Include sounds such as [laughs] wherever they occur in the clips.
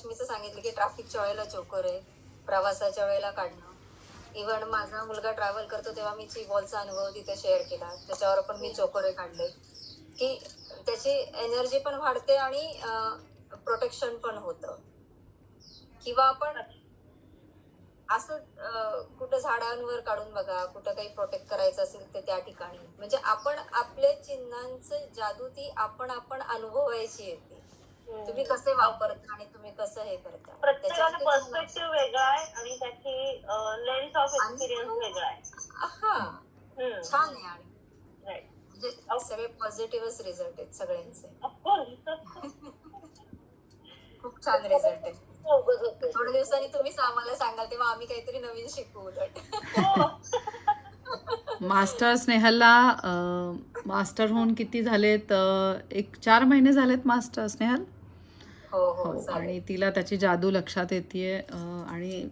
रश्मीचं सांगितलं की ट्रॅफिकच्या वेळेला चोकर आहे. प्रवासाच्या वेळेला काढणं. इव्हन माझा मुलगा ट्रॅव्हल करतो तेव्हा मी बॉलचा अनुभव तिथे शेअर केला. त्याच्यावर पण मी चोकोरे काढले. की त्याची एनर्जी पण वाढते आणि प्रोटेक्शन पण होतं. किंवा आपण असं कुठं झाडांवर काढून बघा कुठं काही प्रोटेक्ट करायचं असेल तर त्या ठिकाणी. म्हणजे आपण आपल्या चिन्हांचं जादू ती आपण आपण अनुभवायची आहे. तुम्ही कसे वापरता आणि तुम्ही कसं हे करता प्रत्येकाचा पर्स्पेक्टिव्ह वेगळा आहे आणि त्याची लेन्स ऑफ एक्सपिरियन्स वेगळा आहे हा. छान आहे आणि. म्हणजे सगळे पॉझिटिव्हच रिझल्ट आहेत सगळ्यांचे. [laughs] खूप छान रिझल्ट आहे सोबत होते. थोड्या दिवसांनी तुम्हीच आम्हाला सांगाल तेव्हा आम्ही काहीतरी नवीन शिकू उलट हो. मास्टर स्नेहलला मास्टर होऊन किती झालेत एक चार महिने झालेत मास्टर स्नेहल हो हो हो आणि तिला त्याची जादू लक्षात येते आणि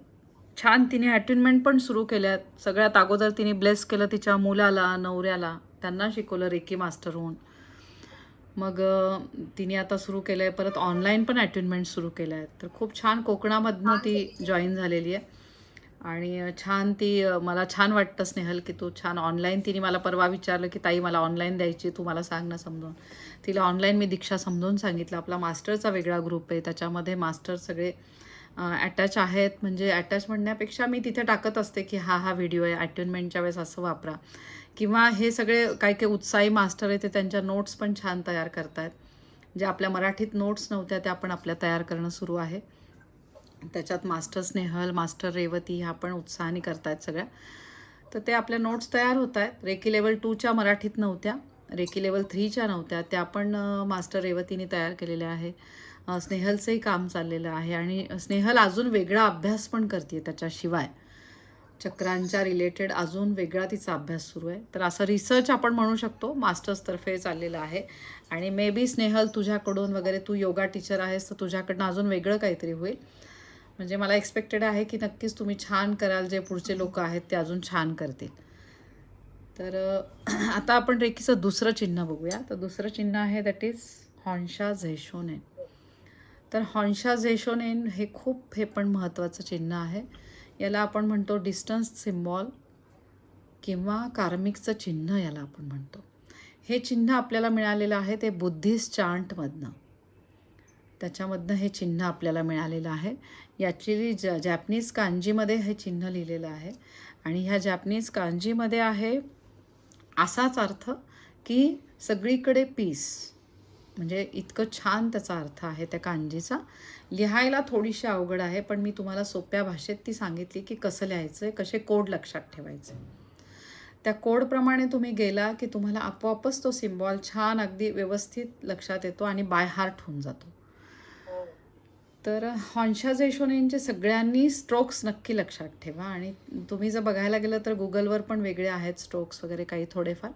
छान तिने अटेनमेंट पण सुरू केल्यात सगळ्यात अगोदर तिने ब्लेस केलं तिच्या मुलाला नवऱ्याला. त्यांना शिकवलं रेकी मास्टर होऊन मग तिने आता सुरू केलं आहे परत ऑनलाईन पण अटेनमेंट सुरू केलं आहे तर खूप छान कोकणामधनं ती जॉईन झालेली आहे आणि छान ती मला छान वाटतं स्नेहल की तू छान ऑनलाईन तिने मला परवा विचारलं की ताई मला ऑनलाईन द्यायची तू मला सांग ना समजून. तिला ऑनलाईन मी दीक्षा समजून सांगितलं. आपला मास्टरचा वेगळा ग्रुप आहे. त्याच्यामध्ये मास्टर सगळे अटॅच आहेत. म्हणजे अटॅच म्हणण्यापेक्षा मी तिथे टाकत असते की हा हा व्हिडिओ आहे. अटेनमेंटच्या वेळेस असं वापरा. किंवा हे सगळे काही काही उत्साही मास्टर आहे ते त्यांच्या नोट्स पण छान तयार करतायत. जे आपल्या मराठीत नोट्स नव्हत्या त्या आपण आपल्या तयार करणं सुरू आहे. त्याच्यात मास्टर स्नेहल मास्टर रेवती ह्या पण उत्साहाने करतायत सगळ्या. तर ते आपल्या नोट्स तयार होत आहेत रेकी लेवल टूच्या मराठीत नव्हत्या. रेकी लेवल थ्रीच्या नव्हत्या. त्या पण मास्टर रेवतीने तयार केलेल्या आहे. स्नेहलचंही काम चाललेलं आहे आणि स्नेहल अजून वेगळा अभ्यास पण करते त्याच्याशिवाय. चक्रांच्या रिलेटेड अजून वेगळा तिचा अभ्यास सुरू आहे. तर असं रिसर्च आपण म्हणू शकतो मास्टर्सतर्फे चाललेलं आहे. आणि मे बी स्नेहल तुझ्याकडून वगैरे तू योगा टीचर आहेस तर तुझ्याकडनं अजून वेगळं काहीतरी होईल. म्हणजे मला एक्सपेक्टेड आहे की नक्कीच तुम्ही छान कराल जे पुढचे लोक आहेत ते अजून छान करतील. तर आता आपण रेकीचं दुसरं चिन्ह बघूया. तर दुसरं चिन्ह आहे दॅट इज हॉन्शा झेशोनेन. तर हॉन्शा झेशोनेन हे खूप हे पण महत्त्वाचं चिन्ह आहे. याला आपण म्हणतो डिस्टन्स सिम्बॉल किंवा कार्मिकचं चिन्ह याला आपण म्हणतो. हे चिन्ह आपल्याला मिळालेलं आहे ते बुद्धिस्ट चांटमधनं. त्याच्यामधनं हे चिन्ह आपल्याला मिळालेलं आहे. याची ज जॅपनीज कांजीमध्ये हे चिन्ह लिहिलेलं आहे. आणि ह्या जॅपनीज कांजीमध्ये आहे असाच अर्थ की सगळीकडे पीस म्हणजे इतकं छान त्याचा अर्थ आहे त्या कांजीचा. लिहायला थोडीशी अवघड आहे पण मी तुम्हाला सोप्या भाषेत ती सांगितली की कसं लिहायचं आहे कसे कोड लक्षात ठेवायचे. त्या कोडप्रमाणे तुम्ही गेला की तुम्हाला आपोआपच तो सिम्बॉल छान अगदी व्यवस्थित लक्षात येतो आणि बाय हार्ट होऊन जातो. तर हॉन्शा जेशोनेंचे सगळ्यांनी स्ट्रोक्स नक्की लक्षात ठेवा. आणि तुम्ही जर बघायला गेलं तर गुगलवर पण वेगळे आहेत स्ट्रोक्स वगैरे काही थोडेफार.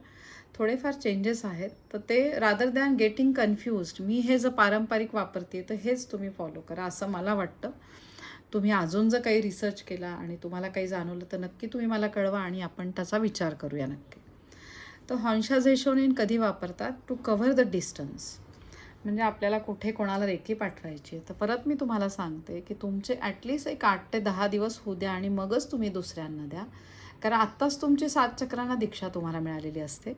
थोडेफार चेंजेस आहेत. तर ते रादर दॅन गेटिंग कन्फ्युज्ड मी हे जर पारंपरिक वापरते तर हेच तुम्ही फॉलो करा असं मला वाटतं. तुम्ही अजून जर काही रिसर्च केला आणि तुम्हाला काही जाणवलं तर नक्की तुम्ही मला कळवा आणि आपण त्याचा विचार करूया नक्की. तर हॉन्शा झेशोनेन कधी वापरतात? टू कव्हर द डिस्टन्स म्हणजे आपल्याला कुठे कोणाला रेखी पाठवायची आहे. तर परत मी तुम्हाला सांगते की तुमचे ॲटलिस्ट एक आठ ते दहा दिवस होऊ द्या आणि मगच तुम्ही दुसऱ्यांना द्या. कारण आत्ताच तुमची सात चक्रांना दीक्षा तुम्हाला मिळालेली असते.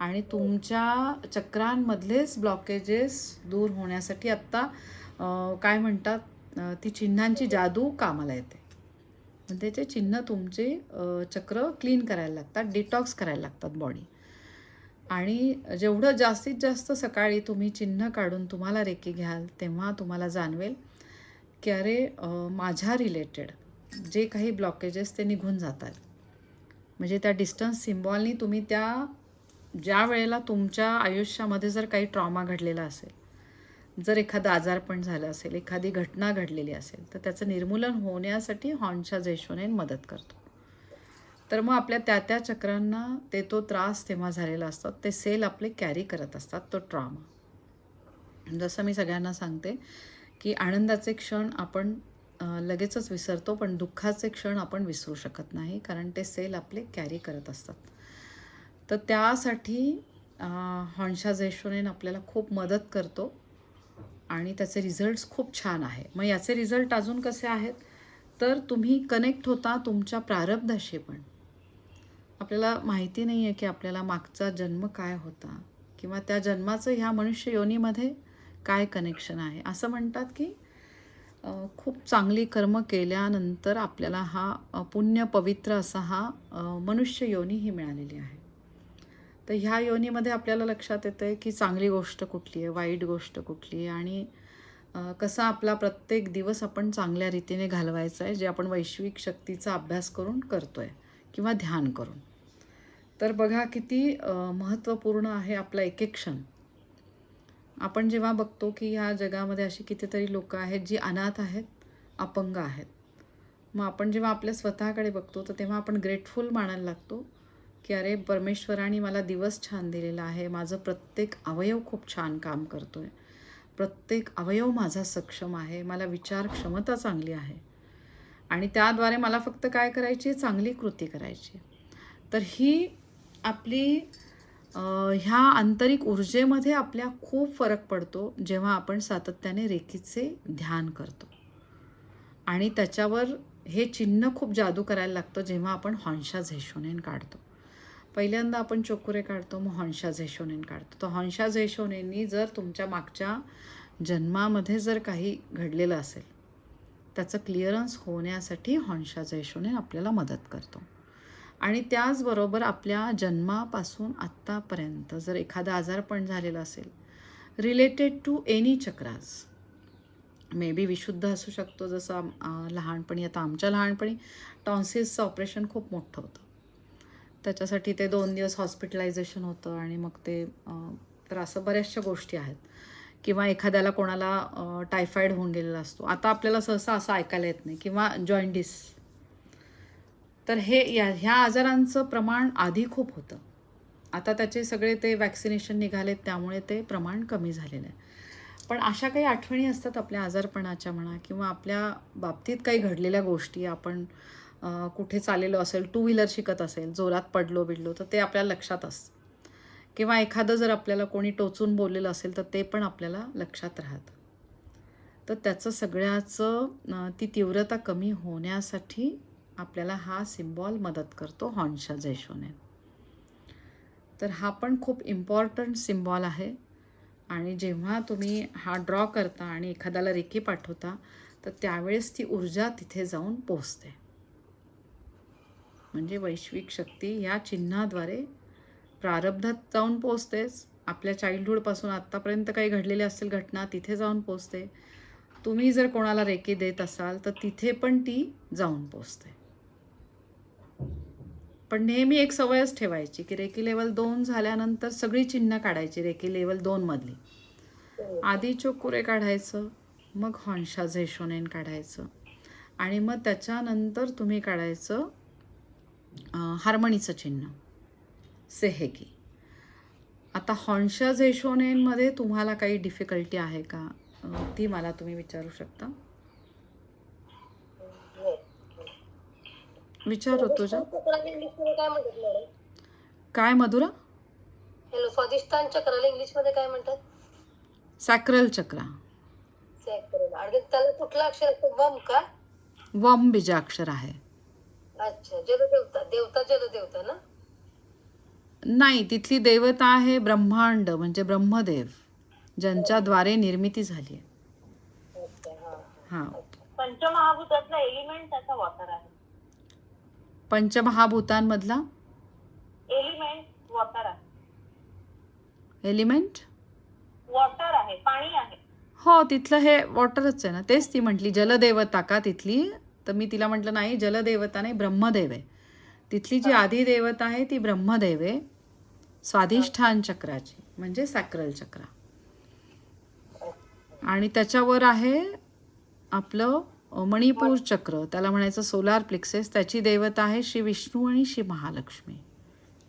आणि तुमच्या चक्रांमधलेच ब्लॉकेजेस दूर होण्यासाठी आत्ता काय म्हणतात ती चिन्हांची जादू कामाला येते. म्हणजे चिन्ह तुमचे चक्र क्लीन करायला लागतात डिटॉक्स करायला लागतात बॉडी आणि जेवढं जास्तीत जास्त सकाळी तुम्ही चिन्ह काढून तुम्हाला रेकी घ्याल तेव्हा तुम्हाला जाणवेल की अरे माझ्या रिलेटेड जे काही ब्लॉकेजेस ते निघून जातात. म्हणजे त्या डिस्टन्स सिम्बॉलनी तुम्ही त्या ज्या वेळेला तुमच्या आयुष्यामध्ये जर काही ट्रॉमा घडलेला असेल जर एखादं आजारपण झालं असेल एखादी घटना घडलेली असेल तर त्याचं निर्मूलन होण्यासाठी हॉर्नच्या जेशोनेन मदत करतो. तर मग आपल्या त्या त्या चक्रांना ते तो त्रास तेव्हा झालेला असतात ते सेल आपले कॅरी करत असतात तो ट्रॉमा. जसं मी सगळ्यांना सांगते की आनंदाचे क्षण आपण लगेचच विसरतो पण दुःखाचे क्षण आपण विसरू शकत नाही कारण ते सेल आपले कॅरी करत असतात. तर त्यासाठी हॉन्शा जेशोनेन आपल्याला खूप मदत करतो आणि त्याचे रिझल्ट्स खूप छान आहे. मग याचे रिझल्ट अजून कसे आहेत? तर तुम्ही कनेक्ट होता तुमच्या प्रारब्धाशी पण. आपल्याला माहिती नाही आहे की आपल्याला मागचा जन्म काय होता किंवा त्या जन्माचं ह्या मनुष्य योनीमध्ये काय कनेक्शन आहे? असं म्हणतात की खूप चांगली कर्म केल्यानंतर आपल्याला हा पुण्य पवित्र असा हा मनुष्य योनी ही मिळालेली आहे. तर ह्या योनीमध्ये आपल्याला लक्षात येतं आहे की चांगली गोष्ट कुठली आहे वाईट गोष्ट कुठली आहे आणि कसा आपला प्रत्येक दिवस आपण चांगल्या रीतीने घालवायचा आहे जे आपण वैश्विक शक्तीचा अभ्यास करून करतो आहे किंवा ध्यान करून. तर बघा किती महत्त्वपूर्ण आहे आपला एक एक क्षण. आपण जेव्हा बघतो की ह्या जगामध्ये अशी कितीतरी लोकं आहेत जी अनाथ आहेत अपंग आहेत. मग आपण जेव्हा आपल्या स्वतःकडे बघतो तर तेव्हा आपण ग्रेटफुल मानायला लागतो की अरे परमेश्वराने मला दिवस छान दिलेला आहे माझं प्रत्येक अवयव खूप छान काम करतो आहे प्रत्येक अवयव माझा सक्षम आहे मला विचार क्षमता चांगली आहे. आणि त्याद्वारे मला फक्त काय करायची? आहे? चांगली कृती करायची. तर ही आपली ह्या आंतरिक ऊर्जेमध्ये आपल्या खूप फरक पडतो जेव्हा आपण सातत्याने रेखीचे ध्यान करतो. आणि त्याच्यावर हे चिन्ह खूप जादू करायला लागतं जेव्हा आपण हॉन्शा झेशोनेन काढतो. पहिल्यांदा आपण चोकुरे काढतो मग हॉन्शा झेशोनेन काढतो. तर हॉन्शा झेशोनेनी जर तुमच्या मागच्या जन्मामध्ये जर काही घडलेलं असेल त्याचं क्लिअरन्स होण्यासाठी हॉन्शा यशोने आपल्याला मदत करतो. आणि त्याचबरोबर आपल्या जन्मापासून आत्तापर्यंत जर एखादा आजारपण झालेला असेल related to any chakras may be Vishuddha असू शकतो जसं लहानपणी आता आमच्या लहानपणी टॉन्सिल्सचं ऑपरेशन खूप मोठं होतं. त्याच्यासाठी ते दोन दिवस हॉस्पिटलायझेशन होतं आणि मग ते तर असं बऱ्याचशा गोष्टी आहेत. किंवा एखाद्याला कोणाला टायफाईड टायफॉईड होऊन गेलेला असतो. आता आपल्याला सहसा असं ऐकायला येत नाही. किंवा जॉईंडिस तर हे या ह्या आजारांचं प्रमाण आधी खूप होतं. आता त्याचे सगळे ते वॅक्सिनेशन निघालेत त्यामुळे ते प्रमाण कमी झालेलं आहे. पण अशा काही आठवणी असतात आपल्या आजारपणाच्या म्हणा किंवा आपल्या बाबतीत काही घडलेल्या गोष्टी आपण कुठे चाललेलो असेल टू व्हीलर शिकत असेल जोरात पडलो बिडलो तर ते आपल्या लक्षात असतं. किंवा एखादं जर आपल्याला कोणी टोचून बोललेलं असेल तर ते पण आपल्याला लक्षात राहतं. तर त्याचं सगळ्याचं ती तीव्रता कमी होण्यासाठी आपल्याला हा सिम्बॉल मदत करतो हॉन्शा जैशोने. तर हा पण खूप इम्पॉर्टंट सिम्बॉल आहे. आणि जेव्हा तुम्ही हा ड्रॉ करता आणि एखाद्याला रेखी पाठवता तर त्यावेळेस ती ऊर्जा तिथे जाऊन पोचते म्हणजे वैश्विक शक्ती या चिन्हाद्वारे प्रारब्धात जाऊन पोचतेच आपल्या चाइल्डहूडपासून आत्तापर्यंत काही घडलेल्या असतील घटना तिथे जाऊन पोचते तुम्ही जर कोणाला रेकी देत असाल तर तिथे पण ती जाऊन पोचते पण नेहमी एक सवयच ठेवायची की रेकी लेवल दोन झाल्यानंतर सगळी चिन्ह काढायची रेकी लेवल दोनमधली आधी चोकुरे काढायचं मग हॉन्शा झेशोनेन काढायचं आणि मग त्याच्यानंतर तुम्ही काढायचं हार्मणीचं चिन्ह. सेहेकी आता हॉन्शा झेशोनेनमध्ये तुम्हाला काही डिफिकल्टी आहे का? ती मला तुम्ही विचारू शकता? विचार इंग्लिशमध्ये काय मधुरा? हॅलो स्वादिष्टान चक्राला इंग्लिशमध्ये काय म्हणतात? सॅक्रल चक्रा. सॅक्रल आणि त्याला कुठला अक्षर असतो? वम का? वम बीजाक्षर आहे. अच्छा जलदेवता. देवता जलदेवता ना? नाही तिथली देवता आहे ब्रह्मांड म्हणजे ब्रह्मदेव ज्यांच्याद्वारे निर्मिती झाली आहे. हा. हां. पंचमहाभूतातला एलिमेंट त्याचा वॉटर आहे. पंचमहाभूतांमधला? एलिमेंट वॉटर आहे. एलिमेंट वॉटर आहे पाणी आहे. हो तिथलं हे वॉटरच आहे ना. तेच ती म्हटली जलदेवता का तिथली? तर मी तिला म्हटलं नाही जलदेवता नाही ब्रह्मदेव आहे. तिथली जी आधी देवता आहे ती ब्रह्मदेव आहे स्वाधिष्ठान चक्राची म्हणजे सॅक्रल चक्रा. आणि त्याच्यावर आहे आपलं मणिपूर चक्र. त्याला म्हणायचं सोलार प्लेक्सेस त्याची देवता आहे श्री विष्णू आणि श्री महालक्ष्मी.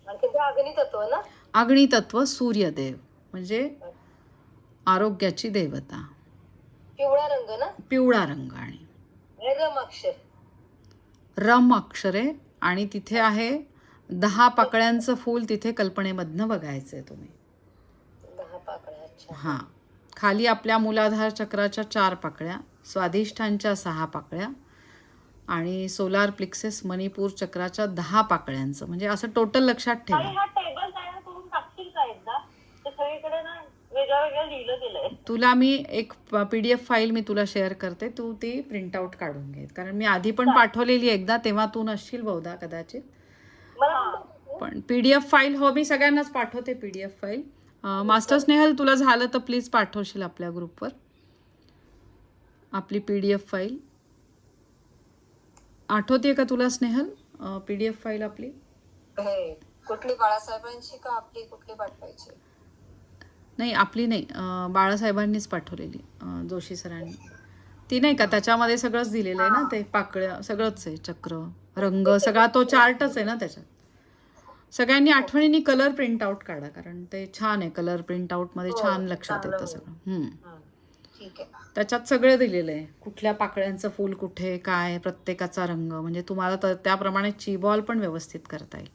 आणि त्याचा अग्नी तत्व ना? अग्नितत्व सूर्यदेव म्हणजे आरोग्याची देवता. पिवळा रंग ना? पिवळा रंग आणि रम अक्षर. रम अक्षरे आणि तिथे आहे दहा पाकळ्यांचं फूल तिथे कल्पनेमधनं बघायचं आहे तुम्ही. दहा पाकळ्या अच्छा. हां. खाली आपल्या मूलाधार चक्राच्या चार पाकळ्या स्वाधिष्ठांच्या सहा पाकळ्या आणि सोलार प्लिक्सेस मणिपूर चक्राच्या दहा पाकळ्यांचं. म्हणजे असं टोटल लक्षात ठेवा हा टेबल तयार करून टाकशील का एकदा ते सगळीकडे लिहिलं गेलंय. तुला मी एक पी डी एफ फाईल मी तुला शेअर करते. तू ती प्रिंटआउट काढून घे. कारण मी आधी पण पाठवलेली एकदा तेव्हा तू नसशील बहुधा कदाचित. पण पी डी एफ फाईल हो मी सगळ्यांनाच पाठवते P D F file master Snehal तुला झालं तर प्लीज पाठवशील आपल्या ग्रुपवर आपली पी डी एफ फाईल आठवते का तुला Snehal P D F file आपली कुठली बाळासाहेबांची का आपली? कुठली पाठवायची? नाही आपली नाही. बाळासाहेबांनीच पाठवलेली जोशी सरांनी. ती नाही का त्याच्यामध्ये सगळंच दिलेलं आहे ना ते पाकळ्या सगळंच आहे चक्र रंग सगळा तो चार्टच आहे ना त्याच्यात. सगळ्यांनी आठवणीने कलर प्रिंट आउट काढा कारण ते छान आहे कलर प्रिंटमध्ये हो, छान लक्षात येतं. सगळं. त्याच्यात सगळं दिलेलं आहे. कुठल्या पाकळ्यांचं फूल कुठे काय प्रत्येकाचा रंग म्हणजे तुम्हाला तर त्याप्रमाणे चिबॉल पण व्यवस्थित करता येईल.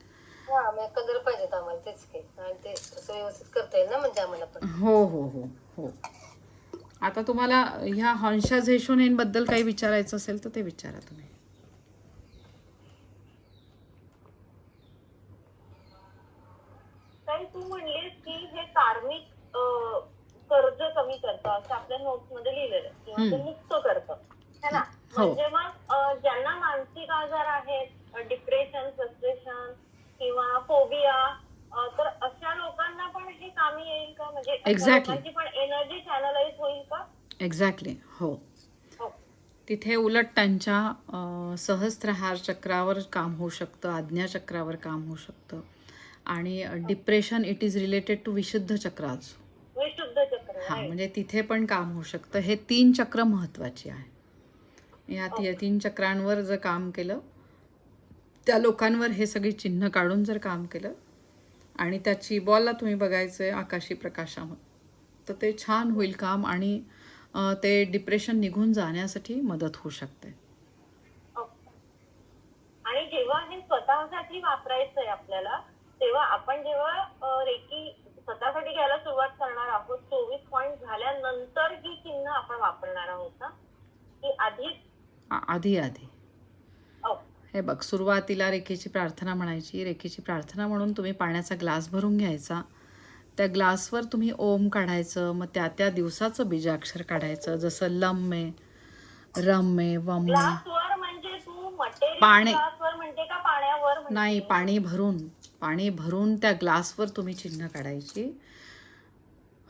हा मग कलर पाहिजेत आम्हाला तेच की. आणि ते असं व्यवस्थित करता येईल ना म्हणजे आम्हाला पण. हो हो हो हो. आता तुम्हाला ह्या हंशा झेशोनेनबद्दल काही विचारायचं असेल तर ते विचारा तुम्ही. ताई तू म्हणलीस की हे कार्मिक अं, कर्ज कमी करतं असं आपल्या नोट्समध्ये लिहिलेलं आहे. किंवा ते. मुक्त करतं. है ना? हो. म्हणजे मग अं, ज्यांना मानसिक आजार आहेत डिप्रेशन फ्रस्ट्रेशन किंवा फोबिया तर अशा लोकांना पण हे कामी येईल का? म्हणजे. लोकांची पण एनर्जी चॅनलाइज होईल का? एक्झॅक्टली हो. हो. तिथे उलट त्यांच्या सहस्त्रहार चक्रावर काम होऊ शकतं आज्ञाचक्रावर काम होऊ शकतं. आणि depression it is related to Vishuddha chakra हां? म्हणजे तिथे पण काम होऊ शकतं. हे तीन चक्र महत्त्वाची आहे. या तीन चक्रांवर जर काम केलं त्या लोकांवर हे सगळी चिन्ह काढून जर काम केलं आणि त्या चिबॉलला तुम्ही बघायचं आहे आकाशी प्रकाशामध्ये तर ते छान होईल काम आणि ते डिप्रेशन निघून जाण्यासाठी मदत होऊ शकते. आणि जेव्हा हे स्वतःसाठी वापरायचं आहे आपल्याला तेव्हा आपण जेव्हा रेकी स्वतःसाठी घ्यायला सुरुवात करणार आहोत चोवीस पॉईंट झाल्यानंतर ही चिन्ह आपण वापरणार आहोत ना? की आधी? आधी आधी. हे बघ सुरुवातीला रेखेची प्रार्थना म्हणायची रेखेची प्रार्थना म्हणून तुम्ही पाण्याचा ग्लास भरून घ्यायचा त्या ग्लासवर तुम्ही ओम काढायचं मग त्या त्या दिवसाचं बीजाक्षर काढायचं जसं लम आहे रम आहे वम आहे ग्लासवर म्हणजे तू मटेरियल पाणी. पाण्यावर म्हणते? नाही पाणी भरून पाणी भरून त्या ग्लासवर तुम्ही चिन्ह काढायची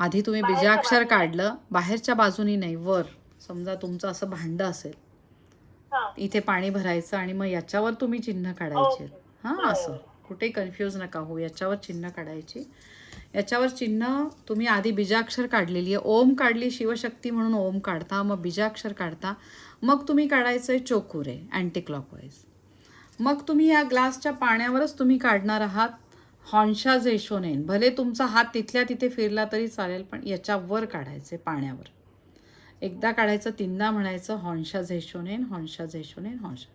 आधी तुम्ही बीजाक्षर? काढलं बाहेरच्या बाजूनी नाही वर समजा तुमचं असं भांडं असेल. इथे पाणी भरायचं आणि मग याच्यावर तुम्ही चिन्ह काढायचे. हां बरं. असं. कुठेही कन्फ्यूज नका हो याच्यावर चिन्ह काढायची. याच्यावर चिन्ह तुम्ही आधी बीजाक्षर काढलेली आहे. ओम काढली शिवशक्ती म्हणून ओम काढता मग बीजाक्षर काढता. मग तुम्ही काढायचं आहे चोकुरे अँटी क्लॉकवाईज मग तुम्ही या ग्लासच्या पाण्यावरच तुम्ही काढणार आहात. हॉन्शा झेशोनेन भले तुमचा हात तिथल्या तिथे फिरला तरी चालेल पण याच्यावर काढायचे पाण्यावर. एकदा काढायचं तीनदा म्हणायचं हॉन्शा झेशोनेन हॉन्शा झेशोनेन हॉनशा.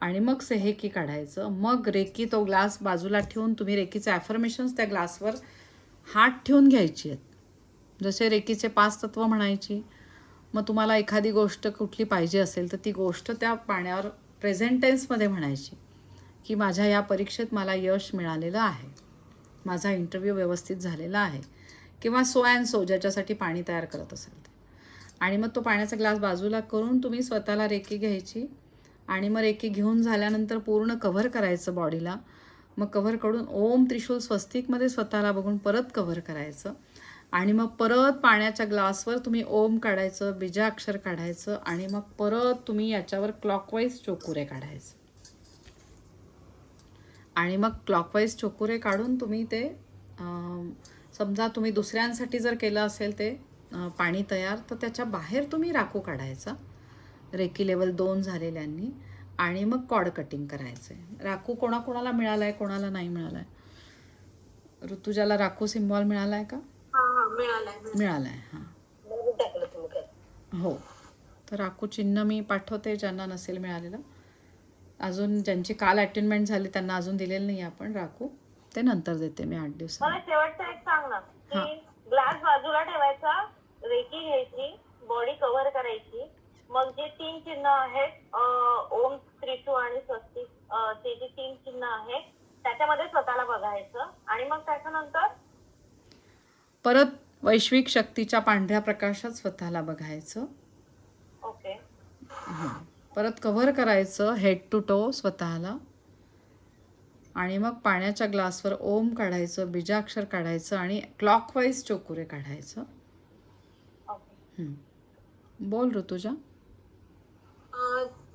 आणि मग सेहेकी काढायचं. मग रेकी तो ग्लास बाजूला ठेवून तुम्ही रेकीचे ॲफर्मेशन्स त्या ग्लासवर हात ठेवून घ्यायची आहेत. जसे रेकीचे पाच तत्व म्हणायची मग तुम्हाला एखादी गोष्ट कुठली पाहिजे असेल तर ती गोष्ट त्या पाण्यावर प्रेझेंटेन्समध्ये म्हणायची की माझ्या या परीक्षेत मला यश मिळालेलं आहे. माझा इंटरव्ह्यू व्यवस्थित झालेला आहे. किंवा सो अँड सो ज्याच्यासाठी पाणी तयार करत असेल ते. आणि मग तो पाण्याचा ग्लास बाजूला करून तुम्ही स्वतःला रेकी घ्यायची आणि मग रेकी घेऊन झाल्यानंतर पूर्ण कव्हर करायचं बॉडीला. मग कव्हर करून ओम त्रिशूल स्वस्तिकमध्ये स्वतःला बघून परत कव्हर करायचं. आणि मग परत पाण्याच्या ग्लासवर तुम्ही ओम काढायचं बीजाक्षर काढायचं आणि मग परत तुम्ही याच्यावर क्लॉकवाईज चोकुरे काढायचं. आणि मग क्लॉकवाईज चोकुरे काढून तुम्ही ते समजा तुम्ही दुसऱ्यांसाठी जर केलं असेल ते पाणी तयार तर त्याच्या बाहेर तुम्ही राखू काढायचा. रेकी लेवल दोन झालेल्यांनी आणि मग कॉड कटिंग करायचं आहे राखू कोणाकोणाला मिळाला आहे कोणाला नाही मिळाला आहे ऋतुजाला राखू सिम्बॉल मिळाला आहे का मिळालाय मिळाला आहे हां. हो. तर राखू चिन्ह मी पाठवते ज्यांना नसेल मिळालेलं. अजून ज्यांची काल अटेंडमेंट झाली त्यांना अजून दिलेलं नाही आपण राखू. ते नंतर देते मी आठ. की ग्लास बाजूला ठेवायचा रेकी घ्यायची बॉडी कव्हर करायची. मग जे तीन चिन्ह आहेत ओम त्रिशू आणि स्वस्तिक ते जे तीन चिन्ह आहेत त्याच्यामध्ये स्वतःला बघायचं. आणि मग त्याच्यानंतर परत वैश्विक शक्तीच्या पांढऱ्या प्रकाशात स्वतःला बघायचं. ओके. परत कव्हर करायचं हेड टू टो स्वतःला. आणि मग पाण्याच्या ग्लासवर ओम काढायचं बीजाक्षर काढायचं आणि क्लॉकवाईज चोकुरे काढायचं. बोल ऋतुजा.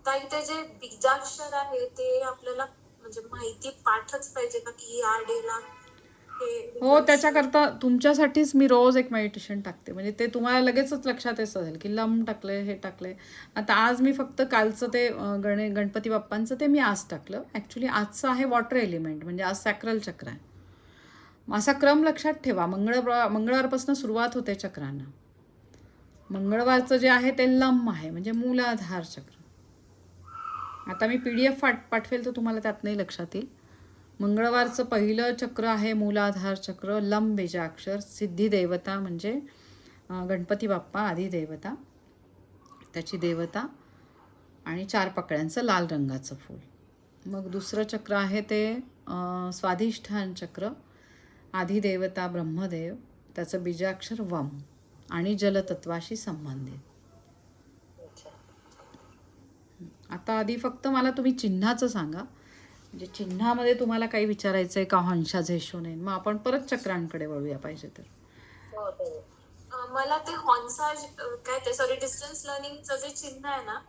ताई ते जे बीजाक्षर आहे ते आपल्याला म्हणजे माहिती पाठच पाहिजे का की या डेला हे त्याच्याकरता तुमच्यासाठीच मी रोज एक मेडिटेशन टाकते. म्हणजे ते तुम्हाला लगेचच लक्षात येत असेल की लम टाकले हे टाकले आता आज मी फक्त कालचं ते गणे गणपती बाप्पांचं ते मी आज टाकलं. ॲक्च्युली आजचं आहे वॉटर एलिमेंट म्हणजे आज सॅक्रल चक्र आहे. असा क्रम लक्षात ठेवा. मंगळ मंगळवारपासून सुरुवात होते चक्रांना. मंगळवारचं जे आहे ते लंब आहे म्हणजे मूलाधार चक्र. आता मी पी डी एफ पाठ पाठवेल तर तुम्हाला त्यातनंही लक्षात येईल. मंगळवारचं पहिलं चक्र आहे मूलाधार चक्र लंब बीजाक्षर सिद्धी देवता म्हणजे गणपती बाप्पा आदी देवता त्याची देवता आणि चार पकड्यांचं लाल रंगाचं फूल. मग दुसरं चक्र आहे ते स्वाधिष्ठान चक्र आधी देवता ब्रह्मदेव त्याचं बीजाक्षर वम. आणि जलतत्वाशी संबंधित. आता आधी फक्त मला तुम्ही चिन्हाचं सांगा. म्हणजे चिन्हामध्ये तुम्हाला काही विचारायचं आहे का हंशा झेशो नये मग आपण परत चक्रांकडे वळूया पाहिजे तर. हो, हो. मला ते हॉन्सा काय ते सॉरी डिस्टन्स लर्निंगचं जे चिन्ह आहे ना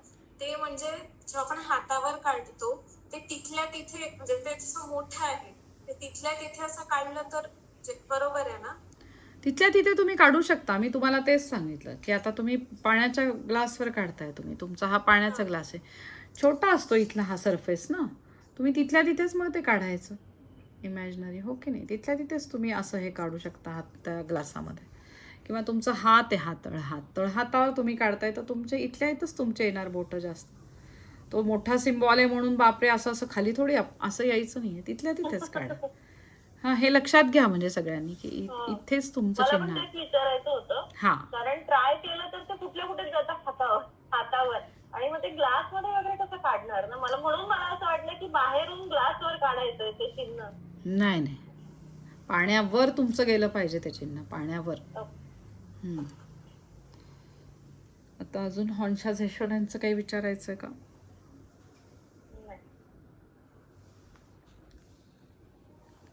ते म्हणजे जेव्हा आपण हातावर काढतो ते तिथल्या तिथे म्हणजे ते जसं मोठं आहे ते तिथल्या तिथे असं काढलं तर जे बरोबर आहे ना तिथल्या तिथे तुम्ही काढू शकता. मी तुम्हाला तेच सांगितलं की आता तुम्ही पाण्याच्या ग्लासवर काढताय तुम्ही. तुमचा हा पाण्याचा ग्लास आहे. छोटा असतो इथला हा सरफेस ना. तुम्ही तिथल्या तिथेच मग ते काढायचं. इमॅजिनरी हो की नाही? तिथल्या तिथेच तुम्ही असं हे काढू शकता हात त्या ग्लासामध्ये. किंवा तुमचा हात आहे हातळ तळहात तळहातावर तुम्ही काढताय तर तुमच्या इथल्या इथंच तुमचे येणार बोटं जास्त. तो मोठा सिम्बॉल आहे म्हणून बापरे असं असं खाली थोडी आप- असं यायचं नाही आहे तिथल्या तिथेच काढा. हां हे लक्षात घ्या म्हणजे सगळ्यांनी की इ- इथेच तुमचं मला चिन्ह आहे. विचारायचं होतं. हां. कारण ट्राय केलं तर ते कुठल्या कुठे जातं हातावर हातावर. आणि मग ते ग्लासमध्ये वगैरे कसं काढणार ना? मला म्हणून मला असं वाटलं की बाहेरून ग्लासवर काढायचं ते चिन्ह. नाही नाही. पाण्यावर तुमचं गेलं पाहिजे ते चिन्ह पाण्यावर. हम्म. आता अजून हॉन्शा झेशोड्यांचं काही विचारायचं आहे का?